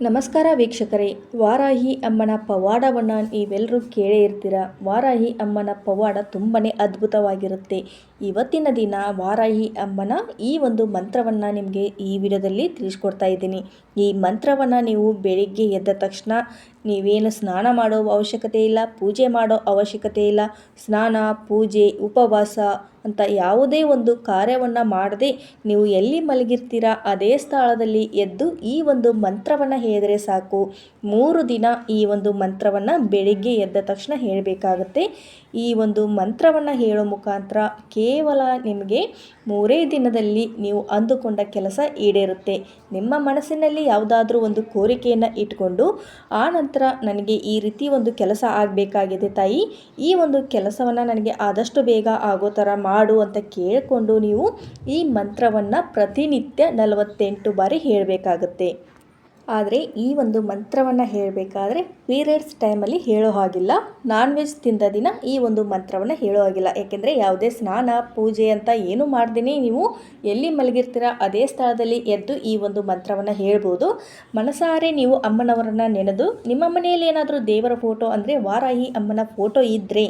ನಮಸ್ಕಾರ ವೀಕ್ಷಕರೇ, ವಾರಾಹಿ ಅಮ್ಮನ ಪವಾಡವನ್ನು ನೀವೆಲ್ಲರೂ ಕೇಳೇ ಇರ್ತೀರ? ವಾರಾಹಿ ಅಮ್ಮನ ಪವಾಡ ತುಂಬಾ ಅದ್ಭುತವಾಗಿರುತ್ತೆ. ಇವತ್ತಿನ ದಿನ ವಾರಾಹಿ ಅಮ್ಮನ ಈ ಒಂದು ಮಂತ್ರವನ್ನು ನಿಮಗೆ ಈ ವಿಡಿಯೋದಲ್ಲಿ ತಿಳಿಸ್ಕೊಡ್ತಾ ಇದ್ದೀನಿ. ಈ ಮಂತ್ರವನ್ನು ನೀವು ಬೆಳಿಗ್ಗೆ ಎದ್ದ ತಕ್ಷಣ ನೀವೇನು ಸ್ನಾನ ಮಾಡೋ ಅವಶ್ಯಕತೆ ಇಲ್ಲ, ಪೂಜೆ ಮಾಡೋ ಅವಶ್ಯಕತೆ ಇಲ್ಲ, ಸ್ನಾನ, ಪೂಜೆ, ಉಪವಾಸ ಅಂತ ಯಾವುದೇ ಒಂದು ಕಾರ್ಯವನ್ನು ಮಾಡದೆ ನೀವು ಎಲ್ಲಿ ಮಲಗಿರ್ತೀರಾ ಅದೇ ಸ್ಥಳದಲ್ಲಿ ಎದ್ದು ಈ ಒಂದು ಮಂತ್ರವನ್ನು ಹೇಳಿದರೆ ಸಾಕು. ಮೂರು ದಿನ ಈ ಒಂದು ಮಂತ್ರವನ್ನು ಬೆಳಿಗ್ಗೆ ಎದ್ದ ತಕ್ಷಣ ಹೇಳಬೇಕಾಗತ್ತೆ. ಈ ಒಂದು ಮಂತ್ರವನ್ನು ಹೇಳೋ ಮುಖಾಂತರ ಕೇವಲ ನಿಮಗೆ ಮೂರೇ ದಿನದಲ್ಲಿ ನೀವು ಅಂದುಕೊಂಡ ಕೆಲಸ ಈಡೇರುತ್ತೆ. ನಿಮ್ಮ ಮನಸ್ಸಿನಲ್ಲಿ ಯಾವುದಾದ್ರೂ ಒಂದು ಕೋರಿಕೆಯನ್ನು ಇಟ್ಕೊಂಡು ಆ ನನಗೆ ಈ ರೀತಿ ಒಂದು ಕೆಲಸ ಆಗಬೇಕಾಗಿದೆ ತಾಯಿ. ಈ ಒಂದು ಕೆಲಸವನ್ನು ನನಗೆ ಆದಷ್ಟು ಬೇಗ ಆಗೋ ಥರ ಮಾಡು ಅಂತ ಕೇಳಿಕೊಂಡು ನೀವು ಈ ಮಂತ್ರವನ್ನು ಪ್ರತಿನಿತ್ಯ ನಲವತ್ತೆಂಟು ಬಾರಿ ಹೇಳಬೇಕಾಗತ್ತೆ. ಆದರೆ ಈ ಒಂದು ಮಂತ್ರವನ್ನು ಹೇಳಬೇಕಾದ್ರೆ ಪೀರಿಯಡ್ಸ್ ಟೈಮಲ್ಲಿ ಹೇಳೋ ಹಾಗಿಲ್ಲ. ನಾನ್ ವೆಜ್ ತಿಂದ ದಿನ ಈ ಒಂದು ಮಂತ್ರವನ್ನು ಹೇಳೋ ಹಾಗಿಲ್ಲ. ಯಾಕೆಂದರೆ ಯಾವುದೇ ಸ್ನಾನ, ಪೂಜೆ ಅಂತ ಏನು ಮಾಡ್ದೇ ನೀವು ಎಲ್ಲಿ ಮಲಗಿರ್ತೀರ ಅದೇ ಸ್ಥಳದಲ್ಲಿ ಎದ್ದು ಈ ಒಂದು ಮಂತ್ರವನ್ನು ಹೇಳ್ಬೋದು. ಮನಸಾರೆ ನೀವು ಅಮ್ಮನವರನ್ನು ನೆನೆದು, ನಿಮ್ಮ ಮನೆಯಲ್ಲಿ ಏನಾದರೂ ದೇವರ ಫೋಟೋ ಅಂದರೆ ವಾರಾಹಿ ಅಮ್ಮನ ಫೋಟೋ ಇದ್ದರೆ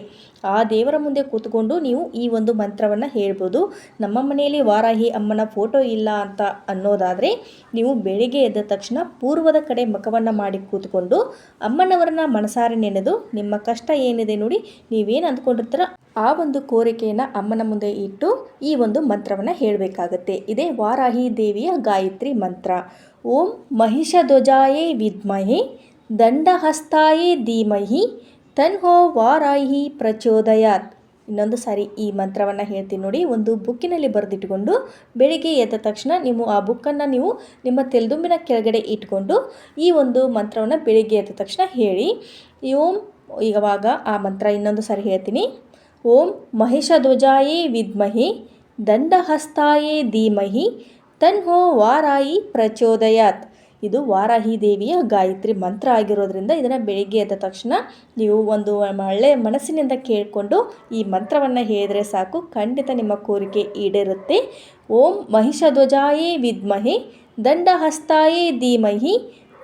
ಆ ದೇವರ ಮುಂದೆ ಕೂತ್ಕೊಂಡು ನೀವು ಈ ಒಂದು ಮಂತ್ರವನ್ನು ಹೇಳ್ಬೋದು. ನಮ್ಮ ಮನೆಯಲ್ಲಿ ವಾರಾಹಿ ಅಮ್ಮನ ಫೋಟೋ ಇಲ್ಲ ಅಂತ ಅನ್ನೋದಾದರೆ ನೀವು ಬೆಳಿಗ್ಗೆ ಎದ್ದ ತಕ್ಷಣ ಪೂರ್ವದ ಕಡೆ ಮುಖವನ್ನು ಮಾಡಿ ಕೂತ್ಕೊಂಡು ಅಮ್ಮನವರನ್ನ ಮನಸಾರೆ ನೆನೆದು ನಿಮ್ಮ ಕಷ್ಟ ಏನಿದೆ ನೋಡಿ ನೀವೇನು ಅಂದ್ಕೊಂಡಿರ್ತೀರ ಆ ಒಂದು ಕೋರಿಕೆಯನ್ನು ಅಮ್ಮನ ಮುಂದೆ ಇಟ್ಟು ಈ ಒಂದು ಮಂತ್ರವನ್ನು ಹೇಳಬೇಕಾಗತ್ತೆ. ಇದೇ ವಾರಾಹಿ ದೇವಿಯ ಗಾಯತ್ರಿ ಮಂತ್ರ. ಓಂ ಮಹಿಷಧ್ವಜಾಯೇ ವಿದ್ಮಹಿ ದಂಡಹಸ್ತಾಯೇ ಧೀಮಹಿ ತನ್ಹೋ ವಾರಾಹಿ ಪ್ರಚೋದಯಾತ್. ಇನ್ನೊಂದು ಸಾರಿ ಈ ಮಂತ್ರವನ್ನು ಹೇಳ್ತೀನಿ ನೋಡಿ. ಒಂದು ಬುಕ್ಕಿನಲ್ಲಿ ಬರೆದಿಟ್ಕೊಂಡು ಬೆಳಿಗ್ಗೆ ಎದ್ದ ತಕ್ಷಣ ನೀವು ಆ ಬುಕ್ಕನ್ನು ನೀವು ನಿಮ್ಮ ತೆಲುದುಂಬಿನ ಕೆಳಗಡೆ ಇಟ್ಕೊಂಡು ಈ ಒಂದು ಮಂತ್ರವನ್ನು ಬೆಳಿಗ್ಗೆ ಎದ್ದ ತಕ್ಷಣ ಹೇಳಿ. ಓಂ, ಇವಾಗ ಆ ಮಂತ್ರ ಇನ್ನೊಂದು ಸಾರಿ ಹೇಳ್ತೀನಿ. ಓಂ, ಮಹಿಷಧ್ವಜಾಯೇ ವಿದ್ಮಹಿ, ದಂಡಹಸ್ತಾಯೇ ಧೀಮಹಿ, ತನ್ಹೋ ವಾರಾಯಿ ಪ್ರಚೋದಯಾತ್. ಇದು ವಾರಾಹಿ ದೇವಿಯ ಗಾಯತ್ರಿ ಮಂತ್ರ ಆಗಿರೋದ್ರಿಂದ ಇದನ್ನು ಬೆಳಿಗ್ಗೆ ಎದ್ದ ತಕ್ಷಣ ನೀವು ಒಂದು ಒಳ್ಳೆಯ ಮನಸ್ಸಿನಿಂದ ಕೇಳಿಕೊಂಡು ಈ ಮಂತ್ರವನ್ನು ಹೇಳಿದರೆ ಸಾಕು. ಖಂಡಿತ ನಿಮ್ಮ ಕೋರಿಕೆ ಈಡೇರುತ್ತೆ. ಓಂ ಮಹಿಷಧ್ವಜಾಯೇ ವಿದ್ಮಹಿ ದಂಡಹಸ್ತಾಯೇ ಧೀಮಹಿ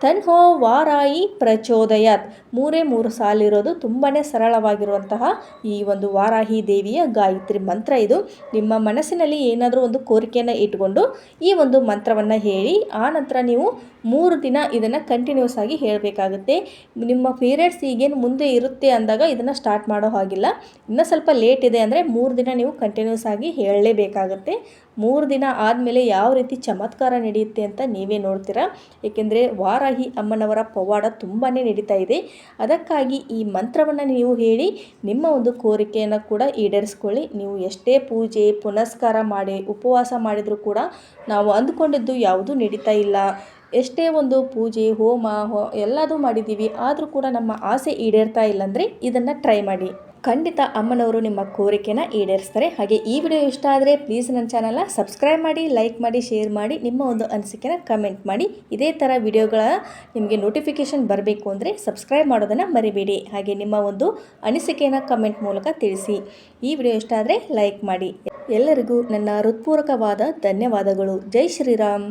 ತನ್ಹೋ ವಾರಾಯಿ ಪ್ರಚೋದಯಾತ್. ಮೂರೇ ಮೂರು ಸಾಲಿರೋದು ತುಂಬಾ ಸರಳವಾಗಿರುವಂತಹ ಈ ಒಂದು ವಾರಾಹಿ ದೇವಿಯ ಗಾಯತ್ರಿ ಮಂತ್ರ ಇದು. ನಿಮ್ಮ ಮನಸ್ಸಿನಲ್ಲಿ ಏನಾದರೂ ಒಂದು ಕೋರಿಕೆಯನ್ನು ಇಟ್ಕೊಂಡು ಈ ಒಂದು ಮಂತ್ರವನ್ನು ಹೇಳಿ, ಆ ನಂತರ ನೀವು ಮೂರು ದಿನ ಇದನ್ನು ಕಂಟಿನ್ಯೂಸ್ ಆಗಿ ಹೇಳಬೇಕಾಗುತ್ತೆ. ನಿಮ್ಮ ಪೀರಿಯಡ್ಸ್ ಈಗೇನು ಮುಂದೆ ಇರುತ್ತೆ ಅಂದಾಗ ಇದನ್ನು ಸ್ಟಾರ್ಟ್ ಮಾಡೋ ಹಾಗಿಲ್ಲ. ಇನ್ನೂ ಸ್ವಲ್ಪ ಲೇಟ್ ಇದೆ ಅಂದರೆ ಮೂರು ದಿನ ನೀವು ಕಂಟಿನ್ಯೂಸ್ ಆಗಿ ಹೇಳಲೇಬೇಕಾಗುತ್ತೆ. ಮೂರು ದಿನ ಆದಮೇಲೆ ಯಾವ ರೀತಿ ಚಮತ್ಕಾರ ನಡೆಯುತ್ತೆ ಅಂತ ನೀವೇ ನೋಡ್ತೀರಾ. ಏಕೆಂದರೆ ವಾರಾಹಿ ಅಮ್ಮನವರ ಪವಾಡ ತುಂಬಾ ನಡೀತಾ ಇದೆ. ಅದಕ್ಕಾಗಿ ಈ ಮಂತ್ರವನ್ನು ನೀವು ಹೇಳಿ, ನಿಮ್ಮ ಒಂದು ಕೋರಿಕೆಯನ್ನು ಕೂಡ ಈಡೇರಿಸ್ಕೊಳ್ಳಿ. ನೀವು ಎಷ್ಟೇ ಪೂಜೆ, ಪುನಸ್ಕಾರ ಮಾಡಿ, ಉಪವಾಸ ಮಾಡಿದರೂ ಕೂಡ ನಾವು ಅಂದುಕೊಂಡಿದ್ದು ಯಾವುದೂ ನಡೀತಾ ಇಲ್ಲ. ಎಷ್ಟೇ ಒಂದು ಪೂಜೆ, ಹೋಮ, ಹೋ ಎಲ್ಲದೂ ಮಾಡಿದ್ದೀವಿ, ಆದರೂ ಕೂಡ ನಮ್ಮ ಆಸೆ ಈಡೇರ್ತಾ ಇಲ್ಲಾಂದರೆ ಇದನ್ನು ಟ್ರೈ ಮಾಡಿ. ಖಂಡಿತ ಅಮ್ಮನವರು ನಿಮ್ಮ ಕೋರಿಕೆನ ಈಡೇರಿಸ್ತಾರೆ. ಹಾಗೆ ಈ ವಿಡಿಯೋ ಇಷ್ಟ ಆದರೆ ಪ್ಲೀಸ್ ನನ್ನ ಚಾನಲ್ನ ಸಬ್ಸ್ಕ್ರೈಬ್ ಮಾಡಿ ಲೈಕ್ ಮಾಡಿ ಶೇರ್ ಮಾಡಿ, ನಿಮ್ಮ ಒಂದು ಅನಿಸಿಕೆನ ಕಮೆಂಟ್ ಮಾಡಿ. ಇದೇ ಥರ ವಿಡಿಯೋಗಳ ನಿಮಗೆ ನೋಟಿಫಿಕೇಷನ್ ಬರಬೇಕು ಅಂದರೆ ಸಬ್ಸ್ಕ್ರೈಬ್ ಮಾಡೋದನ್ನು ಮರಿಬೇಡಿ. ಹಾಗೆ ನಿಮ್ಮ ಒಂದು ಅನಿಸಿಕೆಯನ್ನು ಕಮೆಂಟ್ ಮೂಲಕ ತಿಳಿಸಿ. ಈ ವಿಡಿಯೋ ಇಷ್ಟ ಆದರೆ ಲೈಕ್ ಮಾಡಿ. ಎಲ್ಲರಿಗೂ ನನ್ನ ಹೃತ್ಪೂರ್ವಕವಾದ ಧನ್ಯವಾದಗಳು. ಜೈ ಶ್ರೀರಾಮ್.